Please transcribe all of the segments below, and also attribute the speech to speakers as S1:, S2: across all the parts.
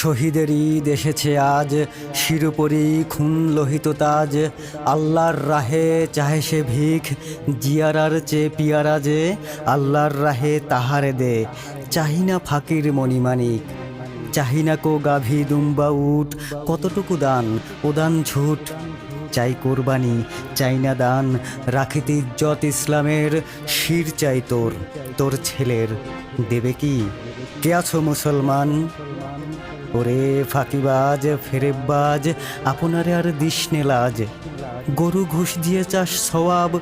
S1: শহীদের ঈদ এসেছে আজ। শিরোপরি খুন লোহিত তাজ। আল্লাহর রাহে চাহে সে ভিখ। জিয়ারার চে পিয়ারা যে আল্লাহর রাহে তাহারে দে। চাহিনা ফাকির মণিমানিক চাহিনা কো গাভী দুম্বা উঠ। কতটুকু দান? ওদান ঝুট। চাই কোরবানি, চাই না দান। রাখিতে ইজ্জত ইসলামের শির চাই তোর। তোর ছেলের দেবে কি? কে আছো মুসলমান? ওরে ফাঁকিবাজ, ফেরেববাজ, আপনারে আর দিসনে লাজ। গরু ঘুষ দিয়ে চাস সওয়াব,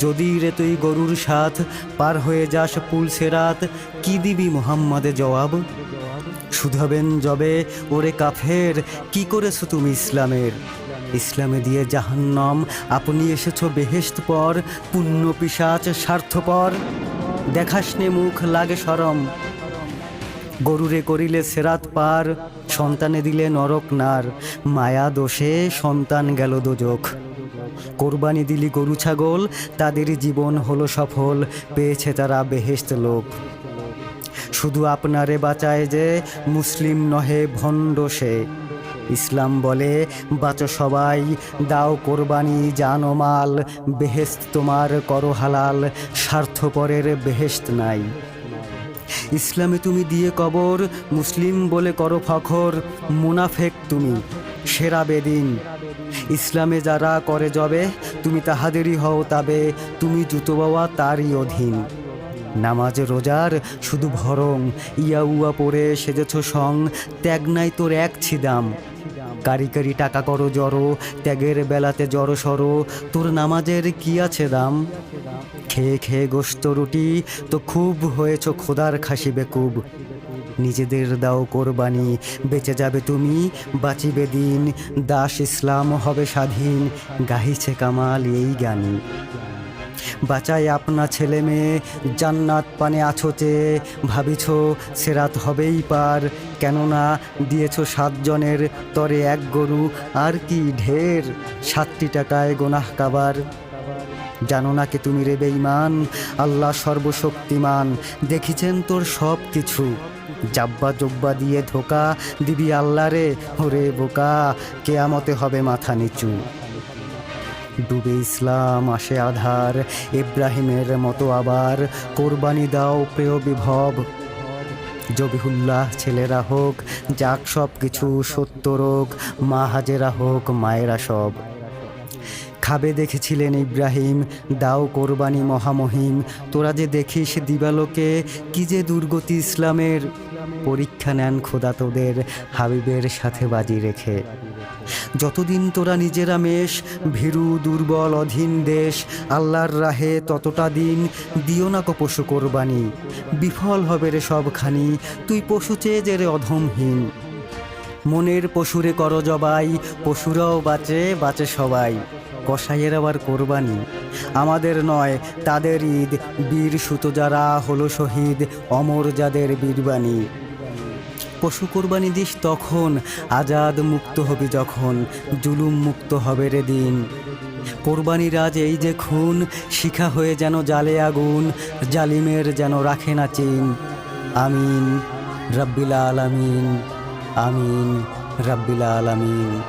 S1: যদি রে তুই গরুর সাথ পার হয়ে যাস পুলসেরাত কি দিবি মোহাম্মদে জবাব? শুধাবেন জবে ওরে কাফের, কি করেছ তুমি ইসলামের? ইসলামে দিয়ে জাহান্নম, আপনি এসেছ বেহেস্ত পর, পুণ্য পিসাচ স্বার্থপর। দেখাসনে মুখ, লাগে সরম। গরুরে করিলে সেরাত পার, সন্তানে দিলে নরক নার। মায়া দোষে সন্তান গেল দোজক। কোরবানি দিলি গরু ছাগল, তাদের জীবন হলো সফল, পেয়েছে তারা বেহেস্ত লোক। শুধু আপনারে বাঁচায় যে মুসলিম নহে ভণ্ড সে। ইসলাম বলে, বাঁচো সবাই, দাও কোরবানি, জানো মাল বেহেস্ত তোমার করো হালাল, স্বার্থপরের বেহেস্ত নাই। ইসলামে তুমি দিয়ে কবর, মুসলিম বলে করো ফখর, মুনাফেক তুমি, সেরা বেদিন। ইসলামে যারা করে যাবে তুমি তাহাদেরই হও তবে, তুমি জুতো বাবা তারই অধীন। নামাজ, রোজার শুধু ভরং ইয়া উয়া পরে সেজেছ সং, ত্যাগ নাই তোর এক ছিদাম। কারি কারি টাকা করো জড়ো, ত্যাগের বেলাতে জড়ো সরো। তোর নামাজের কি আছে দাম? খেয়ে খেয়ে গোস্ত রুটি, তো খুব হয়েছ খোদার খাসি বেকুব। নিজেদের দাও কোরবানি, বেঁচে যাবে তুমি, বাঁচিবে দিন। দাস ইসলাম হবে স্বাধীন, গাহিছে কামাল এই গানি বাঁচাই আপনা ছেলে মেয়ে। জান্নাত পানে আছো চেয়ে ভাবিছ সেরাত হবেই পার। কেননা দিয়েছ সাতজনের তরে এক গরু, আর কি ঢের সাতটি টাকায় গোনাহ কাবার। জানো না কি তুমি রে বেঈমান, আল্লাহ সর্বশক্তিমান। দেখিছেন তোর সব কিছু। জাব্বা জব্বা দিয়ে ধোকা দিবি আল্লাহ রে, ওরে বোকা। কেয়ামতে হবে মাথা নিচু। ডুবে ইসলাম, আসে আধার, ইব্রাহিমের মতো আবার। কোরবানি দাও প্রিয় বিভব। জবিহুল্লাহ ছেলেরা হোক, যাক সব কিছু সত্য রোগ, মা হাজেরা হোক, মায়েরা সব। খাবে দেখেছিলেন ইব্রাহিম, দাও কোরবানি মহামহিম। তোরা যে দেখিস দিবালোকে, কি যে দুর্গতি ইসলামের। পরীক্ষা নেন খোদা তোদের, হাবিবের সাথে বাজি রেখে। যতদিন তোরা নিজেরা মেষ ভীরু, দুর্বল, অধীন দেশ, আল্লাহর রাহে ততটা দিন দিও না পশু কোরবানি। বিফল হবে রে সবখানি, তুই পশু চেয়ে যে রে অধমহীন। মনের পশুরে কর জবাই, পশুরাও বাঁচে বাঁচে সবাই। কসাইয়ের আবার কোরবানি। আমাদের নয়, তাদের ঈদ। বীর সুত যারা হলো শহীদ, অমর যাদের বীরবাণী। পশু কোরবানি দিস তখন, আজাদ মুক্ত হবি যখন, জুলুম মুক্ত হবে রে দিন। কোরবানির আজ এই যে খুন, শিখা হয়ে যেন জালে আগুন, জালিমের যেন রাখে না চিন। আমিন, রব্বিল আলামিন, আমিন, রব্বিল আলামিন।